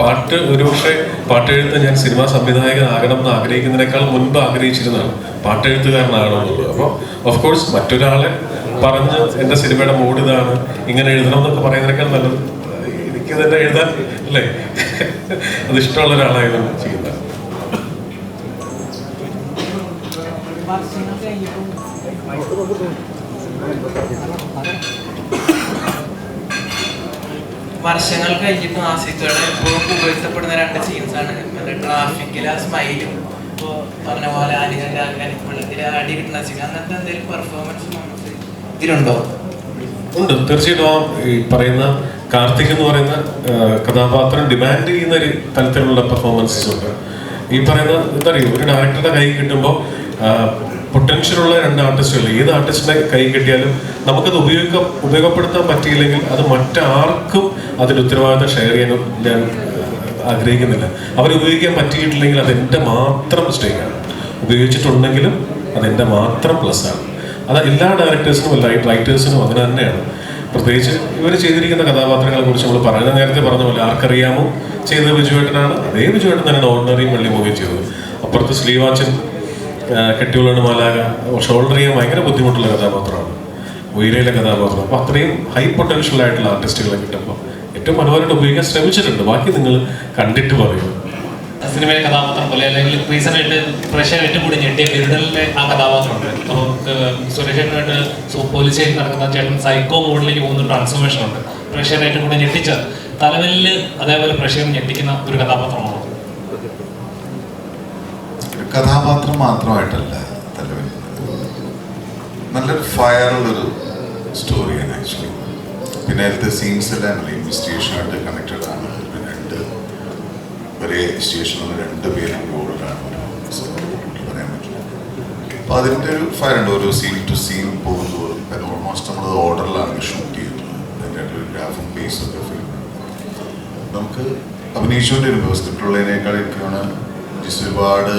പാട്ട് ഒരുപക്ഷെ പാട്ടെഴുത്ത് ഞാൻ സിനിമാ സംവിധായകനാകണം എന്ന് ആഗ്രഹിക്കുന്നതിനേക്കാൾ മുൻപ് ആഗ്രഹിച്ചിരുന്നതാണ്. പാട്ടെഴുത്തുകാരനാകണം എന്നുള്ളത്. അപ്പോൾ ഓഫ് കോഴ്സ് മറ്റൊരാളെ പറഞ്ഞ് എന്റെ സിനിമയുടെ മൂഡ് ഇതാണ് ഇങ്ങനെ എഴുതണം എന്നൊക്കെ പറയുന്നതിനേക്കാൾ നല്ലത്. എനിക്ക് തന്നെ എഴുതാൻ അല്ലേ? അത് ഇഷ്ടമുള്ള ഒരാളായിരുന്നു ചെയ്യുന്നത്. ആസിഫയുടെ ഇപ്പോഴും പുകഴ്ത്തപ്പെടുന്ന രണ്ട് സീൻസ് ആണ്. ആ സ്മൈലും ഇപ്പോ പറഞ്ഞ പോലെ ആനികന്റെ വെള്ളത്തിൽ അടി കിട്ടുന്ന സീൻ അങ്ങനത്തെ എന്തെങ്കിലും പെർഫോമൻസ് ഇതിലുണ്ടോ? ഉണ്ട്. തീർച്ചയായിട്ടും ആ ഈ പറയുന്ന കാർത്തിക് എന്ന് പറയുന്ന കഥാപാത്രം ഡിമാൻഡ് ചെയ്യുന്ന ഒരു തരത്തിലുള്ള പെർഫോമൻസസ് ഉണ്ട്. ഈ പറയുന്ന എന്താ പറയുക ഒരു ഡയറക്ടറുടെ കൈ കിട്ടുമ്പോൾ പൊട്ടൻഷ്യൽ ഉള്ള രണ്ട് ആർട്ടിസ്റ്റുകൾ ഏത് ആർട്ടിസ്റ്റിനെ കൈ കിട്ടിയാലും നമുക്കത് ഉപയോഗിക്ക ഉപയോഗപ്പെടുത്താൻ പറ്റിയില്ലെങ്കിൽ അത് മറ്റാർക്കും അതിന്റെ ഉത്തരവാദിത്തം ഷെയർ ചെയ്യാനും ഞാൻ ആഗ്രഹിക്കുന്നില്ല. അവർ ഉപയോഗിക്കാൻ പറ്റിയിട്ടില്ലെങ്കിൽ അതെന്റെ മാത്രം മിസ്റ്റേക്കാണ് ഉപയോഗിച്ചിട്ടുണ്ടെങ്കിലും അതെന്റെ മാത്രം പ്ലസ്സാണ് അത് എല്ലാ ഡയറക്ടേഴ്സിനും റൈറ്റേഴ്സിനും അങ്ങനെ തന്നെയാണ്. പ്രത്യേകിച്ച് ഇവർ ചെയ്തിരിക്കുന്ന കഥാപാത്രങ്ങളെ കുറിച്ച് നമ്മൾ പറയുന്ന നേരത്തെ പറഞ്ഞ പോലെ ആർക്കറിയാമോ? ചെയ്ത ബിജുവേട്ടനാണ്. അതേ ബിജുവേട്ടൻ തന്നെയാണ് ഓർഡിനറി വെള്ളി മൂവി ചെയ്തത് അപ്പുറത്ത് ശ്രീവാച്ചൻ കെട്ടിയുള്ളാണ് മാലാക ഷോൾഡർ ചെയ്യാൻ ഭയങ്കര ബുദ്ധിമുട്ടുള്ള കഥാപാത്രമാണ്. ഉയരയിലെ കഥാപാത്രം. അപ്പോൾ അത്രയും ഹൈ പൊട്ടൻഷ്യൽ ആയിട്ടുള്ള ആർട്ടിസ്റ്റുകളെ കിട്ടുമ്പോൾ ഏറ്റവും മനോഹരമായിട്ട് ഉപയോഗിക്കാൻ ശ്രമിച്ചിട്ടുണ്ട്. ബാക്കി നിങ്ങൾ കണ്ടിട്ട് പറയൂ. സിനിമയിലെ കഥാപാത്രം പോലെ അല്ലെങ്കിൽ റീസെന്റായിട്ട് പ്രഷർ ഏറ്റവും കൂടി ഞെട്ടിയ ബിരുദലിലെ ആ കഥാപാത്രമുണ്ട്. അപ്പോൾ സുരേഷനായിട്ട് പോലീസ് സ്റ്റേഷൻ നടക്കുന്ന ചേട്ടൻ സൈക്കോ മോഡിലേക്ക് പോകുന്ന ട്രാൻസ്ഫോർമേഷൻ ഉണ്ട്. പ്രഷർ ഏറ്റവും കൂടി ഞെട്ടിച്ച തലവലിൽ അതേപോലെ പ്രഷർ ഞെട്ടിക്കുന്ന ഒരു കഥാപാത്രമാണോ. കഥാപാത്രം മാത്രമായിട്ടല്ല തലവൻ. നല്ലൊരു ഫയറുള്ളൊരു സ്റ്റോറിയാണ് ആക്ച്വലി. പിന്നെ അതിലത്തെ സീൻസ് എല്ലാം ഇൻവെസ്റ്റിഗേഷനായിട്ട് കണക്റ്റഡ് ആണ്. പിന്നെ രണ്ട് ഒരേ സ്റ്റേഷനിൽ രണ്ട് പേരും കൂടുതലാണ് പറയാൻ പറ്റില്ല. അപ്പോൾ അതിന്റെ ഒരു ഫയർ ഉണ്ട് ഓരോ സീൻ ടു സീൻ പോകുമ്പോൾ കാരണം ഓൾമോസ്റ്റ് നമ്മൾ ഓർഡറിലാണ് ഷൂട്ട് ചെയ്തിട്ടുള്ളത് അതിന്റെ ഒരു ഗ്രാഫും പേസും ഒക്കെ ഫീൽ നമുക്ക് അഭിനയിച്ചുകൊണ്ടിരുമ്പോൾ സ്ക്രിപ്റ്റുള്ളതിനേക്കാൾ എനിക്കാണ് ഒരുപാട്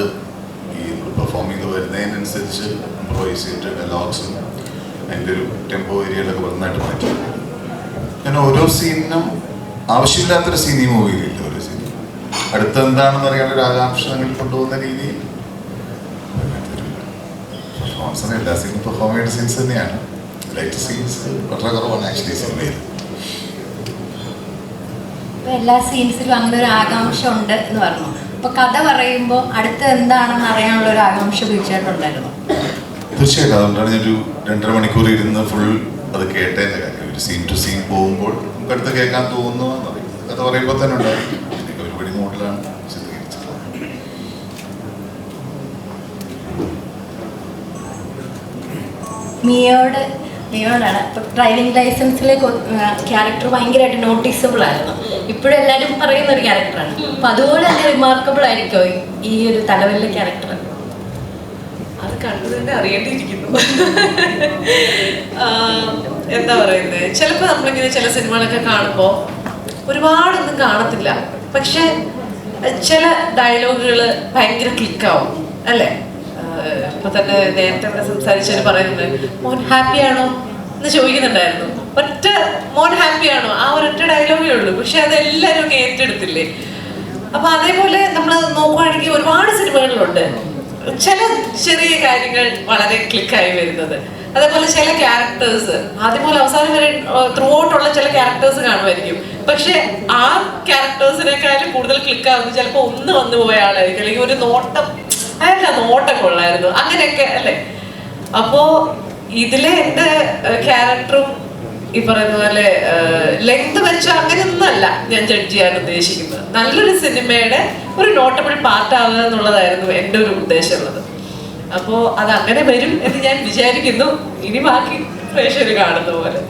ഈ പെർഫോം ചെയ്ത് വരുന്നതിനനുസരിച്ച് ഇമ്പ്രവൈസ് ചെയ്തിട്ട് ഡയലോഗ്സും അതിന്റെ ഒരു ടെമ്പോ ഏരിയയിലൊക്കെ നന്നായിട്ട് മാറ്റി. ഞാൻ ഓരോ സീനിനും ആവശ്യമില്ലാത്തൊരു സീൻ ഈ മൂവിയിലില്ല ഓരോ സീൻ അടുത്ത എന്താണെന്ന് അറിയാൻ ഒരു ആകാംക്ഷ അങ്ങനെ കൊണ്ടുപോകുന്ന രീതിയിൽ പെർഫോമൻസിന് എല്ലാ സീനും പെർഫോം ചെയ്യേണ്ട സീൻസ് തന്നെയാണ്. ലൈറ്റ് സീൻസ് വളരെ കുറവാണ് ആക്ച്വലി സിനിമയിൽ എല്ലാ സീൻസിലും അങ്ങനെ ഒരു ആകാംക്ഷ ഉണ്ട് എന്ന് പറഞ്ഞു. അപ്പൊ കഥ പറയുമ്പോൾ അടുത്ത എന്താണെന്ന് അറിയാനുള്ള ഒരു ആകാംക്ഷ തീർച്ചയായിട്ടുണ്ടായിരുന്നു. തീർച്ചയായിട്ടും. അതുകൊണ്ടാണ് ഞാനൊരു രണ്ടര മണിക്കൂർ ഇരുന്ന് ഫുൾ അത് കേട്ടേന്റെ കാര്യം. ഒരു സീൻ ടു സീൻ പോകുമ്പോൾ നമുക്ക് അടുത്ത് കേൾക്കാൻ തോന്നുന്നു എന്നറിയും കഥ പറയുമ്പോൾ തന്നെ ഉണ്ടായിരിക്കും എനിക്ക് ഒരുപടി മോഡലാണ് മിയോട് മിയോടാണ്. ഇപ്പൊ ഡ്രൈവിംഗ് ലൈസൻസിലെ ക്യാരക്ടർ ഭയങ്കരമായിട്ട് നോട്ടീസബിൾ ആയിരുന്നു. ഇപ്പോഴും എല്ലാരും പറയുന്ന ഒരു ക്യാരക്ടറാണ് അപ്പൊ അതുപോലെ തന്നെ റിമാർക്കബിൾ ആയിരിക്കോ ഈ- ഒരു തലവല്ല ക്യാരക്ടർ അത് കണ്ടു തന്നെ അറിയേണ്ടിയിരിക്കുന്നു. എന്താ പറയുന്നത് ചിലപ്പോൾ നമ്മളിങ്ങനെ ചില സിനിമകളൊക്കെ കാണുമ്പോൾ ഒരുപാടൊന്നും കാണത്തില്ല. പക്ഷെ ചില ഡയലോഗുകൾ ഭയങ്കര ക്ലിക്കാവും അല്ലേ? അപ്പൊ തന്നെ നേരത്തെ ഇവിടെ സംസാരിച്ചവർ പറയുന്നുണ്ട് മോൻ ഹാപ്പി ആണോ? എന്ന് ചോദിക്കുന്നുണ്ടായിരുന്നു. ഒറ്റ മോൻ ഹാപ്പി ആണോ? ആ ഒരൊറ്റ ഡയലോഗേ ഉള്ളൂ. പക്ഷെ അതെല്ലാവരും ഏറ്റെടുത്തില്ലേ? അപ്പൊ അതേപോലെ നമ്മൾ നോക്കുവാണെങ്കിൽ ഒരുപാട് സിനിമകളിലുണ്ട് ചില ചെറിയ കാര്യങ്ങൾ വളരെ ക്ലിക്കായി വരുന്നത്. അതേപോലെ ചില ക്യാരക്ടേഴ്സ് ആദ്യം അവസാനം വരെ ത്രൂ ഔട്ടുള്ള ചില ക്യാരക്ടേഴ്സ് കാണുമായിരിക്കും. പക്ഷെ ആ ക്യാരക്ടേഴ്സിനേക്കാളും കൂടുതൽ ക്ലിക്ക് ചിലപ്പോൾ ഒന്ന് വന്നു പോയ ആളായിരിക്കും. അല്ലെങ്കിൽ ഒരു നോട്ടം അതല്ല നോട്ടം കൊള്ളായിരുന്നു. അങ്ങനെയൊക്കെ അല്ലേ? അപ്പോ ഇതിലെ എന്റെ ക്യാരക്ടറും ഈ പറയുന്ന പോലെ ലെങ്ത് വെച്ച് അങ്ങനെയൊന്നുമല്ല ഞാൻ ജഡ്ജ് ചെയ്യാൻ ഉദ്ദേശിക്കുന്നത്. നല്ലൊരു സിനിമയുടെ ഒരു നോട്ടബിൾ പാർട്ട് ആവുക എന്നുള്ളതായിരുന്നു എന്റെ ഒരു ഉദ്ദേശമുള്ളത്. അപ്പോൾ അത് അങ്ങനെ വരും എന്ന് ഞാൻ വിചാരിക്കുന്നു. ഇനി ബാക്കി പ്രേക്ഷകർ കാണുന്ന പോലെ.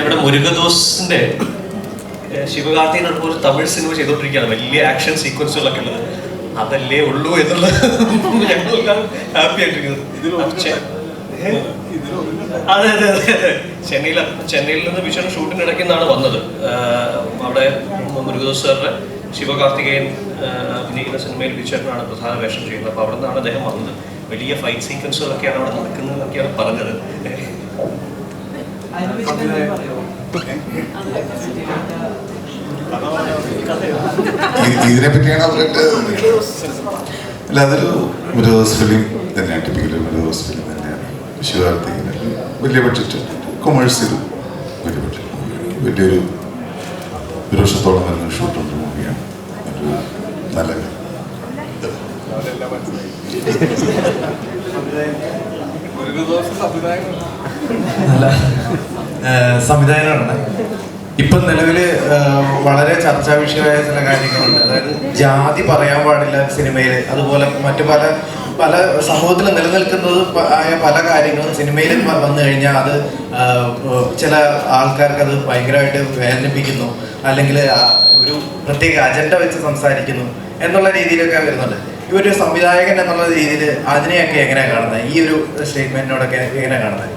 ഇവിടെ മുരുകദോസിന്റെ ശിവകാർത്തികൻ ഒരു തമിഴ് സിനിമ ചെയ്തോണ്ടിരിക്കുകയാണ് വലിയ ആക്ഷൻ സീക്വൻസുകളൊക്കെ ഉള്ളത്. അതല്ലേ ഉള്ളൂ എന്നുള്ളത് ഞങ്ങളെല്ലാം ഹാപ്പി ആയിട്ടിരിക്കുന്നത്? അതെ അതെ അതെ അതെ. ചെന്നൈയിൽ ചെന്നൈയിൽ നിന്ന് വിഷൻ ഷൂട്ടിന് ഇടയ്ക്ക് നിന്നാണ് വന്നത്. അവിടെ മുരുകദോസ് സാറിന്റെ ശിവകാർത്തികേയൻ അഭിനയിക്കുന്ന സിനിമയിൽ ഭീഷണനാണ് പ്രധാന വേഷം ചെയ്യുന്നത്. അപ്പോൾ അവിടെ നിന്നാണ് അദ്ദേഹം വന്നത്. വലിയ ഫൈറ്റ് സീക്വൻസുകളൊക്കെയാണ് അവിടെ നടക്കുന്നത് എന്നൊക്കെയാണ് പറഞ്ഞത് ഇതിനെ പറ്റിയാണ് അവരുടെ അല്ല അതൊരു മിറേഴ്സ് ഫിലിം തന്നെയാണ് ടിപ്പിക്കൽ മിറേഴ്സ് ഫിലിം തന്നെയാണ്. ശിവകാർത്തികന് വലിയ ബഡ്ജറ്റ് കൊമേഴ്സ്യൽ വലിയ ബഡ്ജറ്റ് വലിയൊരു ഒരു വർഷത്തോളം വരുന്ന ഷൂട്ടുണ്ട് മൂവിയാണ്. ഒരു നല്ല നല്ല സംവിധായകനാണ്. ഇപ്പം നിലവിൽ വളരെ ചർച്ചാ വിഷയമായ ചില കാര്യങ്ങളുണ്ട്. അതായത് ജാതി പറയാൻ പാടില്ല സിനിമയിൽ അതുപോലെ മറ്റു പല പല സമൂഹത്തിൽ നിലനിൽക്കുന്നത് ആയ പല കാര്യങ്ങളും സിനിമയിൽ വന്നു കഴിഞ്ഞാൽ അത് ചില ആൾക്കാർക്ക് അത് ഭയങ്കരമായിട്ട് വേദനിപ്പിക്കുന്നു. അല്ലെങ്കിൽ ഒരു പ്രത്യേക അജണ്ട വെച്ച് സംസാരിക്കുന്നു എന്നുള്ള രീതിയിലൊക്കെ വരുന്നുണ്ട്. ഇവരൊരു സംവിധായകൻ എന്നുള്ള രീതിയിൽ അതിനെയൊക്കെ എങ്ങനെയാണ് കാണുന്നത്? ഈ ഒരു സ്റ്റേറ്റ്മെന്റിനോടൊക്കെ എങ്ങനെയാണ് കാണുന്നത്?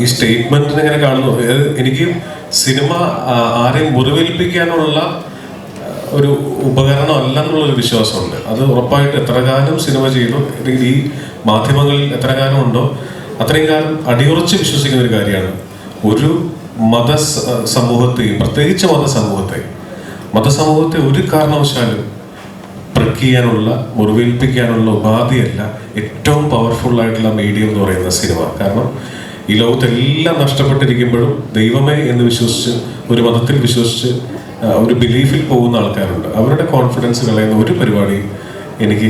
ഈ സ്റ്റേറ്റ്മെന്റിന് എങ്ങനെ കാണുന്നു. എനിക്ക് സിനിമ ആരെയും മുറിവേൽപ്പിക്കാനുള്ള ഒരു ഉപകരണം അല്ല എന്നുള്ളൊരു വിശ്വാസമുണ്ട്. അത് ഉറപ്പായിട്ട് എത്ര കാലം സിനിമ ചെയ്തു അല്ലെങ്കിൽ ഈ മാധ്യമങ്ങളിൽ എത്ര കാലം ഉണ്ടോ? അത്രയും കാലം അടിയുറച്ച് വിശ്വസിക്കുന്ന ഒരു കാര്യമാണ്. ഒരു മത സമൂഹത്തെയും പ്രത്യേകിച്ച് മതസമൂഹത്തെ മതസമൂഹത്തെ ഒരു കാരണവശാലും പ്രക്കിയാനുള്ള മുറിവേൽപ്പിക്കാനുള്ള ഉപാധിയല്ല ഏറ്റവും പവർഫുൾ ആയിട്ടുള്ള മീഡിയം എന്ന് പറയുന്ന സിനിമ. കാരണം ഈ ലോകത്തെല്ലാം നഷ്ടപ്പെട്ടിരിക്കുമ്പോഴും ദൈവമേ എന്ന് വിശ്വസിച്ച് ഒരു മതത്തിൽ വിശ്വസിച്ച് ഒരു ബിലീഫിൽ പോകുന്ന ആൾക്കാരുണ്ട്. അവരുടെ കോൺഫിഡൻസ് കളയുന്ന ഒരു പരിപാടി എനിക്ക്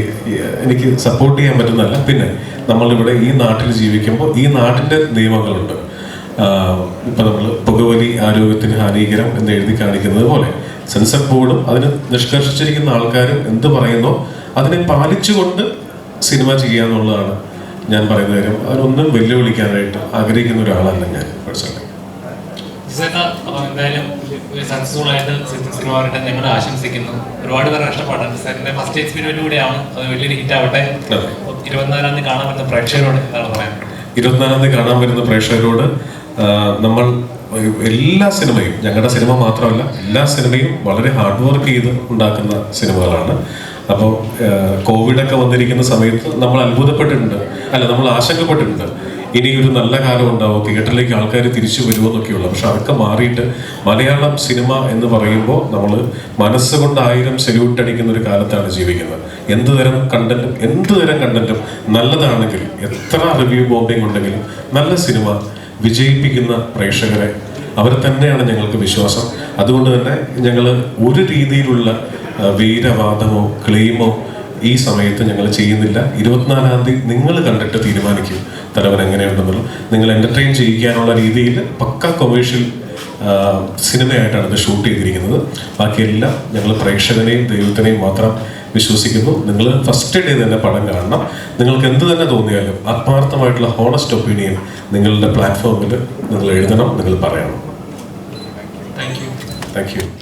എനിക്ക് സപ്പോർട്ട് ചെയ്യാൻ പറ്റുന്നതല്ല. പിന്നെ നമ്മളിവിടെ ഈ നാട്ടിൽ ജീവിക്കുമ്പോൾ ഈ നാട്ടിന്റെ ദൈവങ്ങളുണ്ട് ഇപ്പം നമ്മൾ പുകവലി ആരോഗ്യത്തിന് ഹാനികരം എന്ന് എഴുതി കാണിക്കുന്നത് പോലെ സെൻസർ ബോർഡും അതിന് നിഷ്കർഷിച്ചിരിക്കുന്ന ആൾക്കാരും എന്ത് പറയുന്നോ അതിനെ പാലിച്ചുകൊണ്ട് സിനിമ ചെയ്യുക എന്നുള്ളതാണ് ഞാൻ പറയുന്ന കാര്യം അതിനൊന്നും വെല്ലുവിളിക്കാനായിട്ട് ആഗ്രഹിക്കുന്ന ഒരാളല്ല ഞാൻ പേഴ്സണലി എന്തായാലും സക്സസ്ഫുൾ ആയിട്ട് സി- സിനിമ വരട്ടെ ഞങ്ങൾ ആശംസിക്കുന്നു. ഒരുപാട് പേർ കഷ്ടപ്പാടാണ്. സാറിന്റെ ഫസ്റ്റ് എക്സ്പീരിയൻസ് കൂടിയാണ്. അത് വലിയൊരു ഹിറ്റ് ആവട്ടെ. ഇരുപത്തിനാലാം തീയതി കാണാൻ പറ്റുന്ന പ്രേക്ഷകരോട് എന്താണ് പറയാൻ? ഇരുപത്തിനാലാം തീയതി കാണാൻ വരുന്ന പ്രേക്ഷകരോട് നമ്മൾ എല്ലാ സിനിമയും ഞങ്ങളുടെ സിനിമ മാത്രമല്ല എല്ലാ സിനിമയും വളരെ ഹാർഡ് വർക്ക് ചെയ്ത് ഉണ്ടാക്കുന്ന സിനിമകളാണ്. അപ്പോൾ കോവിഡൊക്കെ വന്നിരിക്കുന്ന സമയത്ത് നമ്മൾ അത്ഭുതപ്പെട്ടിട്ടുണ്ട്. അല്ല നമ്മൾ ആശങ്കപ്പെട്ടിട്ടുണ്ട്. ഇനി ഒരു നല്ല കാലം ഉണ്ടാവും. തിയേറ്ററിലേക്ക് ആൾക്കാർ തിരിച്ചു വരുമോ എന്നൊക്കെയുള്ള പക്ഷെ അതൊക്കെ മാറിയിട്ട് മലയാളം സിനിമ എന്ന് പറയുമ്പോൾ നമ്മൾ മനസ്സുകൊണ്ട് ആയിരം സെല്യൂട്ട് അടിക്കുന്ന ഒരു കാലത്താണ് ജീവിക്കുന്നത്. എന്ത് തരം കണ്ടന്റും എന്ത് തരം കണ്ടന്റും നല്ലതാണെങ്കിൽ എത്ര റിവ്യൂ ബോംബിംഗ് ഉണ്ടെങ്കിലും നല്ല സിനിമ വിജയിപ്പിക്കുന്ന പ്രേക്ഷകരെ അവർ തന്നെയാണ് ഞങ്ങൾക്ക് വിശ്വാസം. അതുകൊണ്ട് തന്നെ ഞങ്ങൾ ഒരു രീതിയിലുള്ള വീരവാദമോ ക്ലെയിമോ ഈ സമയത്ത് ഞങ്ങൾ ചെയ്യുന്നില്ല. ഇരുപത്തിനാലാം തീയതി നിങ്ങൾ കണ്ടിട്ട് തീരുമാനിക്കും തലവൻ എങ്ങനെയുണ്ടെന്നുള്ളത്. നിങ്ങൾ എന്റർടൈൻ ചെയ്യിക്കാനുള്ള രീതിയിൽ പക്ക കൊമേഴ്ഷ്യൽ സിനിമയായിട്ടാണ് ഇത് ഷൂട്ട് ചെയ്തിരിക്കുന്നത്. ബാക്കിയെല്ലാം ഞങ്ങൾ പ്രേക്ഷകനെയും ദൈവത്തിനെയും മാത്രം വിശ്വസിക്കുന്നു. നിങ്ങൾ ഫസ്റ്റ് ഡേ തന്നെ പടം കാണണം. നിങ്ങൾക്ക് എന്ത് തന്നെ തോന്നിയാലും ആത്മാർത്ഥമായിട്ടുള്ള ഹോണസ്റ്റ് ഒപ്പീനിയൻ നിങ്ങളുടെ പ്ലാറ്റ്ഫോമിൽ നിങ്ങൾ എഴുതണം നിങ്ങൾ പറയണം. Thank you thank you